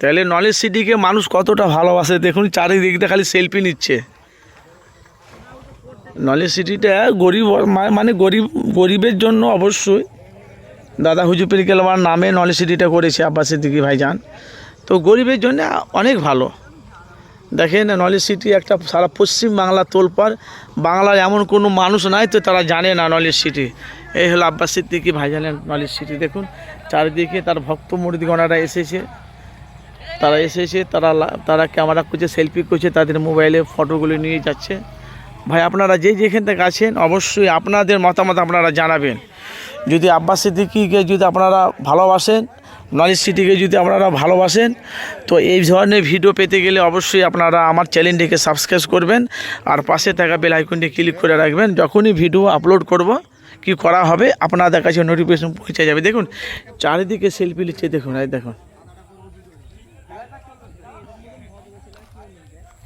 তাহলে নলেজ সিটিকে মানুষ কতটা ভালোবাসে? দেখুন চারিদিকটা খালি সেলফি নিচ্ছে। নলেজ সিটিটা গরিব মানে গরিব, গরিবের জন্য অবশ্যই। দাদা হুজুপির গেলবার নামে নলেজ সিটিটা করেছে, আব্বাস সিদ্দিকি ভাইজান। তো গরিবের জন্য অনেক ভালো। দেখেন নলেজ সিটি একটা সারা পশ্চিম বাংলা তোলপার বাংলার এমন কোনো মানুষ নাই তো তারা জানে না নলেজ সিটি এই হলো আব্বাস সিদ্দিকি ভাইজানের নলেজ সিটি দেখুন, চারিদিকে তার ভক্ত মুরিদিগণারা এসেছে। তারা এসেছে, তারা তারা ক্যামেরা করছে সেলফি করছে, তাদের মোবাইলে ফটোগুলো নিয়ে যাচ্ছে। ভাই, আপনারা যে যেখান থেকে আছেন, অবশ্যই আপনাদের মতামত আপনারা জানাবেন। যদি আব্বাস সিদ্দিকিকে যদি আপনারা ভালোবাসেন নলেজ সিটিকে যদি আপনারা ভালোবাসেন, তো এই ধরনের ভিডিও পেতে গেলে অবশ্যই আপনারা আমার চ্যানেলটিকে সাবস্ক্রাইব করবেন আর পাশে থাকা বেল আইকনটি ক্লিক করে রাখবেন। যখনই ভিডিও আপলোড করব, কি করা হবে, আপনাদের কাছে নোটিফিকেশন পৌঁছে যাবে। দেখুন, চারিদিকে সেলফি নিচ্ছে, দেখুন, এই দেখুন। 있는데.